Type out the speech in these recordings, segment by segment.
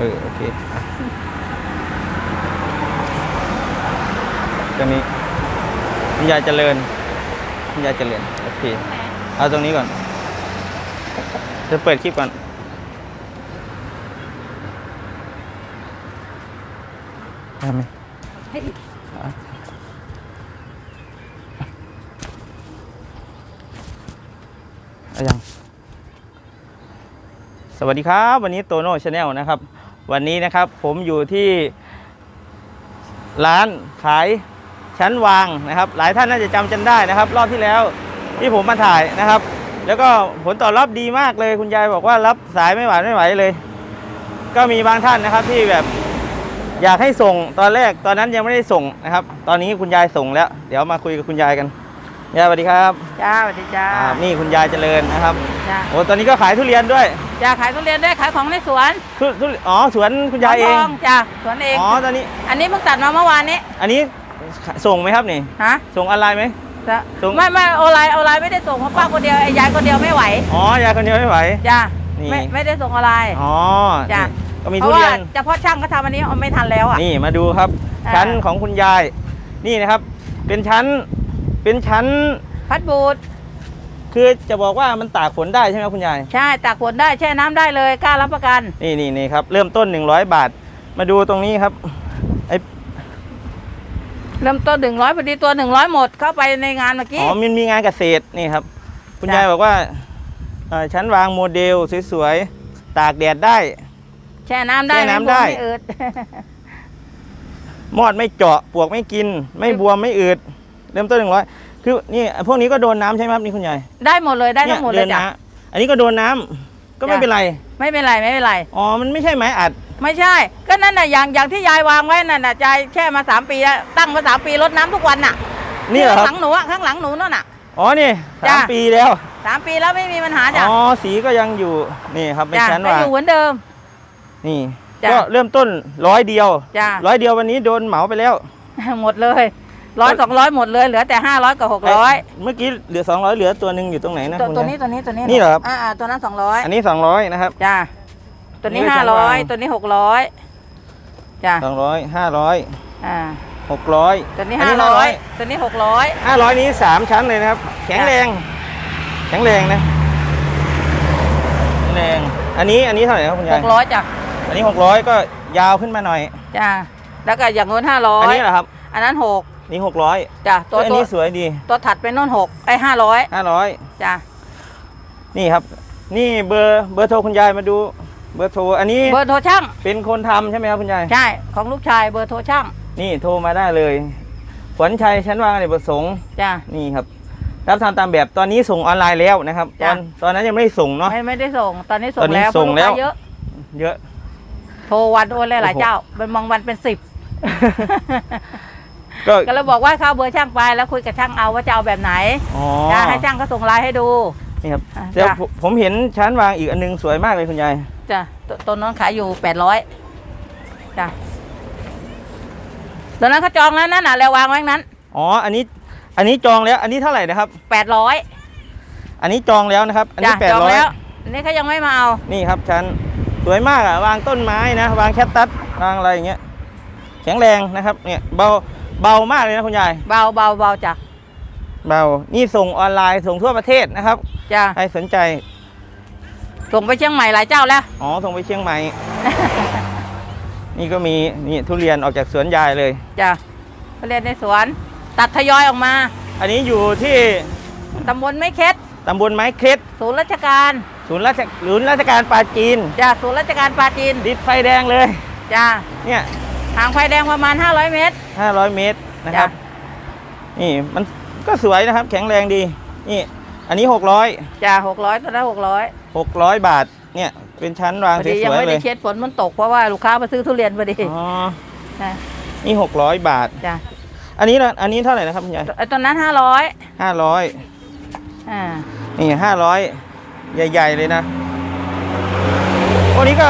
เออ โอเคตรงนี้คุณยายเจริญคุณยายเจริญ โอเค เอาตรงนี้ก่อน จะเปิดคลิปก่อน ทำไหมอะเอายังสวัสดีครับ วันนี้โตโน่ชาแนลนะครับ วันนี้นะครับผมอยู่ที่ร้านขายชั้นวางนะครับ หลายท่านน่าจะจำกันได้นะครับ รอบที่แล้วที่ผมมาถ่ายนะครับ แล้วก็ผลตอบรับดีมากเลยคุณยายบอกว่ารับสายไม่ไหวไม่ไหวเลย ก็มีบางท่านนะครับที่แบบอยากให้ส่งตอนแรกตอนนั้นยังไม่ได้ส่งนะครับ ตอนนี้คุณยายส่งแล้ว เดี๋ยวมาคุยกับคุณยายกันยายสวัสดีครับจ้าสวัสดีจ้าอ่านี่คุณยายเจริญนะครับ จ้าโอ้ตอนนี้ก็ขายทุเรียนด้วยจ้าขายทุเรียนด้วยขายของในสวนทุทุอ๋อสวนคุณยายเอทงองจ้าสวนเองอ๋อตอนนี้ อันนี้เพิ่งตัดมาเมื่อวานนี้ อันนี้ส่งไหมครับนี่ฮะส่งออนไลน์ไหมจะส่งไม่ไม่โอไลน์โอไลน์ไม่ได้ส่งเพราะป้าคนเดียวไอ้ยายคนเดียวไม่ไหวอ๋อยายคนเดียวไม่ไหวจ้านี่ไม่ไม่ได้ส่งออนไลน์อ๋อจ้ะนี่ก็มีเพทุราะว่าเรียนเฉพาะช่างก็ทำอันนี้เอาไม่ทันแล้วอะนี่มาดูครับอ่าชั้นของคุณยาย นี่นะครับ เป็นชั้นเป็นชั้นพัดบูด คือจะบอกว่ามันตากฝนได้ใช่ไหมครับคุณยาย ใช่ตากฝนได้แช่น้ำได้เลยกล้ารับประกัน นี่นี่นี่ครับ เริ่มต้น 100 บาท มาดูตรงนี้ครับไอเริ่มต้นหนึ่งร้อยพอดีตัวหนึ่งร้อยหมดเข้าไปในงานเมื่อกี้อ๋อมันมีงานเกษตรนี่ครับ คุณจ้ะ ยายบอกว่าเอ่อชั้นวางโมเดลสวยๆ ตากแดดได้ แช่น้ำได้แช่น้ำได้ ม่อืด มอดไม่เจาะปวกไม่กิน ไม่บวมไม่อืด เริ่มต้นหนึ่งร้อยคือนี่พวกนี้ก็โดนน้ำใช่ไหมครับนี่คุณยายได้หมดเลยได้ทั้งหมดเลยนี่จ้ะน้ำอันนี้ก็โดนน้ำก็ไม่จ้ะเป็นไร ไม่เป็นไรไม่เป็นไรอ๋อมันไม่ใช่ไม้อัด ไม่ใช่ ก็นั่นน่ะอย่างอย่างที่ยายวางไว้นั่นน่ะยายแช่มาสามปีแล้วตั้งมาสามปีรดน้ำทุกวันน่ะนี่เหรอคข้างหรัลับงหนูอะข้างหลังหนูนั่นน่ะอ๋อนี่จ้ะสามปีแล้วสามปีแล้วไม่มีปัญหาจ้ะอ๋อสีก็ยังอยู่นี่ครับเป็นจ้ะชั้นก็วาองยู่เหมือนเดิม นี่จ้ะก็เริ่มต้นร้อยเดียวจ้ะร้อยเดียววันนี้โดนเหมาไปแล้วหมดเลย ร้อยสองร้อยหมดเลยเหลือแต่ห้าร้อยกับหกร้อยเมื่อกี้เหลือ200เหลือตัวหนึ่งอยู่ตรงไหนนะตัวคุณตัวยายนี้ตัวนี้ตัวนี้นี่เหรอครับอ่าอ่าตัวนั้นสองร้อยอันนี้200นะครับ จ้ะตัวนี้นี่ก็ห้าชั้นร้อยวาง ตัวนี้หกร้อยจ้ะ200 500อ่า600ตัวนี้อัห้าร้อยตัวนี้หกร้อย500นี้3ชั้นเลยนะครับ แข็งจ้ะแรง แข็งแรงนะแข็งแรง อันนี้อันนี้เท่าไหร่ครับคุณหยายกร้อยจ้ะอันนี้600ก็ยาวขึ้นมาหน่อย จ้ะแล้วก็อย่างโน้นห้าร้ออันยนี้เหรอครับ อันนั้นหก นี่600จ้ะตัวอันตัวนี้สวยดีตัวถัดไปโน่นหกไอ้ห้าร้อย500จ้ะนี่ครับ นี่เบอร์เบอร์โทรคุณยายมาดู เบอร์โทรอันนี้เบอร์โทรช่างเป็นคนทำใช่ไหมครับคุณยาย ใช่ของลูกชายเบอร์โทรช่างนี่โทรมาได้เลยขวัญชัยชั้นวางอเนกประสงค์จ้ะ นี่ครับ รับทำตามแบบตอนนี้ส่งออนไลน์แล้วนะครับตจ้ะอนตอนนั้นยังไม่ได้ส่งเนาะ ไม่ไม่ได้ส่งตอนนี้ส่ตองนนี้แล้วส่งเพราะแล้วกค้าเยอะเยอะ โทรวันโอนหลายโอ้โหๆเจ้าเป็นบางวันเป็นสิบ ก็ก็เลยบอกว่าเข้าเบอร์ช่างไปแล้วคุยกับช่างเอาว่าจะเอาแบบไหนอ๋อจ้ะให้ช่างก็ส่งไลน์ให้ดู นี่ครับอะเดี๋ยวจ้ะ ผมผมเห็นชั้นวางอีกอันนึงสวยมากเลยคุณยายจ้ะตตัวนั้นขายอยู่แปดร้อยจ้ะตัวนั้นเขาจองแล้วนั่นน่ะแล้ววางไว้นั้นอ๋ออันนี้อันนี้จองแล้วอันนี้เท่าไหร่นะครับ แปดร้อยอันนี้จองแล้วนะครับ อันจ้ะนี้แปดจองร้อยแล้วอันนี้เขายังไม่มาเอานี่ครับชั้นสวยมากอะวางต้นไม้นะ วางแคตตัสวางอะไรอย่างเงี้ยแข็งแรงนะครับเนี่ยเบา เบามากเลยนะคุณยาย เบาเบาเบาจ้ะเบา นี่ส่งออนไลน์ส่งทั่วประเทศนะครับ จ้ะใครสนใจ ส่งไปเชียงใหม่หลายเจ้าแล้ว อ๋อ ส่งไปเชียงใหม่ นี่ก็มีนี่ทุเรียนออกจากสวนยายเลย จ้ะเขาเรียนในสวน ตัดทยอยออกมา อันนี้อยู่ที่ตำบลไม่เค็ดตำบลไม้เคล็ดศูนย์ราชการ ศูนย์ราชศูนย์ราชการปราจีน จ้ะศูนย์ราชการปราจีน ติดไฟแดงเลย จ้ะเนี่ย ทางไฟแดงประมาณ 500 เมตร 500 เมตรนะครับจ้ะนี่มันก็สวยนะครับ แข็งแรงดี นี่ อันนี้ 600จ้ะ600ตัวละ600 600 บาท เนี่ย เป็นชั้นวางพอสดียังวยไม่ๆเลได้ยเช็ดฝนมันตกเพราะว่าลูกค้ามาซื้อทุเรียนพอดีอ๋อนะนี่ 600 บาทจ้ะอันนี้ละอันนี้เท่าไหร่นะครับคุณยายไอ้ตอนนั้น 500 500อ่านี่ห้าร้อยใหญ่ ๆ เลยนะพวกนี้ก็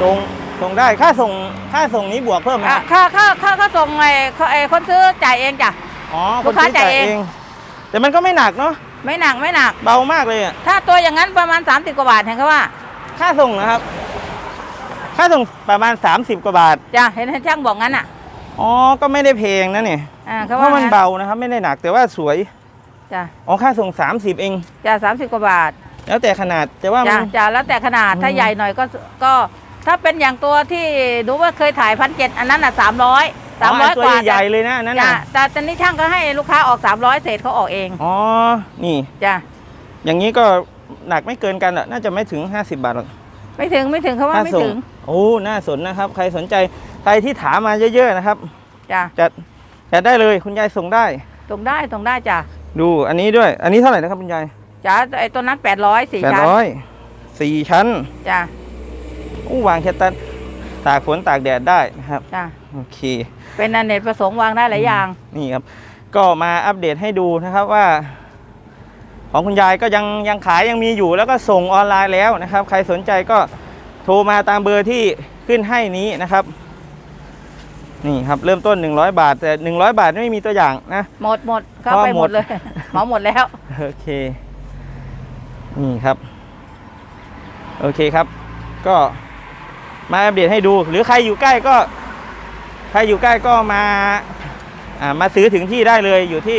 ส่ง ส่งได้ค่าส่งค่าส่งนี้บวกเพิ่มไหมอะครับค่าค่าค่าค่าส่งไอ้ไอ้คนซื้อจ่ายเองจ้ะ อ๋อลูกค้าซื้อจ่ายเอง แต่มันก็ไม่หนักเนาะไม่หนักไม่หนัก เบามากเลยอะถ้าตัวอย่างนั้นประมาณ 30 กว่าบาทเห็นเขาว่า ค่าส่งนะครับ ค่าส่งประมาณ 30 กว่าบาทจ้ะเห็นช่างบอกงั้นอะอ๋อก็ไม่ได้แพงนะเนี่ยอ่าเพเขาราะว่ามันงั้นเบานะครับ ไม่ได้หนักแต่ว่าสวยจ้ะอ๋อค่าส่ง 30 เองจ้ะสามสิบกว่าบาท แล้วแต่ขนาดแต่ว่ามัจ้ะนจ้ะแล้วแต่ขนาดถ้าอืมใหญ่หน่อยก็ก็ ถ้าเป็นอย่างตัวที่ดูว่าเคยถ่ายพันเจ็ดอันนั้นอะสามร้อยสามร้อยตัวกว่าใหญ่ๆเลยนะอันนั้นจ้ะน่ะแต่ตอนนี้ช่างก็ให้ลูกค้าออกสามร้อยเศษเขาออกเองอ๋อนี่ จ้ะอย่างนี้ก็หนักไม่เกินกันอะน่าจะไม่ถึง 50 บาทหรอกไม่ถึงไม่ถึงเขาว่าค่าไม่ส่งถึงโอ้น่าสนนะครับ ใครสนใจใครที่ถามมาเยอะๆนะครับจ้ะจะจะได้เลยคุณยายส่งได้ส่งได้ส่งได้จ้ะดูอันนี้ด้วย อันนี้เท่าไหร่นะครับคุณยายจ้ะไอ้ตัวนั้นแปดร้อยสี่แปดชั้นร้อยสี่ชั้นจ้ะ อู้วางแค่ตันตากฝนตากแดดได้นะครับจ้ะโอเค เป็นอเนกประสงค์วางได้หลายอย่าง นี่ครับ ก็มาอัปเดตให้ดูนะครับว่า ของคุณยายก็ยังยังขายยังมีอยู่แล้วก็ส่งออนไลน์แล้วนะครับ ใครสนใจก็โทรมาตามเบอร์ที่ขึ้นให้นี้นะครับ นี่ครับเริ่มต้น 100 บาท แต่ 100 บาทไม่มีตัวอย่างนะ หมดหมดเข้าเพราะไปหหมมดดเลยเหมาหมดแล้ว โอเค นี่ครับ โอเคครับ ก็มาอัปเดตให้ดู หรือใครอยู่ใกล้ก็ ใครอยู่ใกล้ก็มาอ่ามาซื้อถึงที่ได้เลยอยู่ที่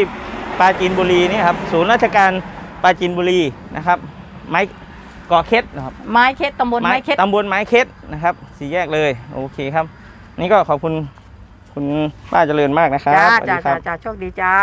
ปราจีนบุรีนี่ครับศูนย์ราชการปราจีนบุรีนะครับ ไม้เกาะเค็ดนะครับไม้เค็ดตำบลไม้เค็ดตำบลไม้เค็ดนะครับสี่แยกเลย โอเคครับ นี่ก็ขอบคุณคุณป้าเจริญมากนะครับจ้าสวัสจ้าดีครัจ้าบจ้าโชคดีจ้า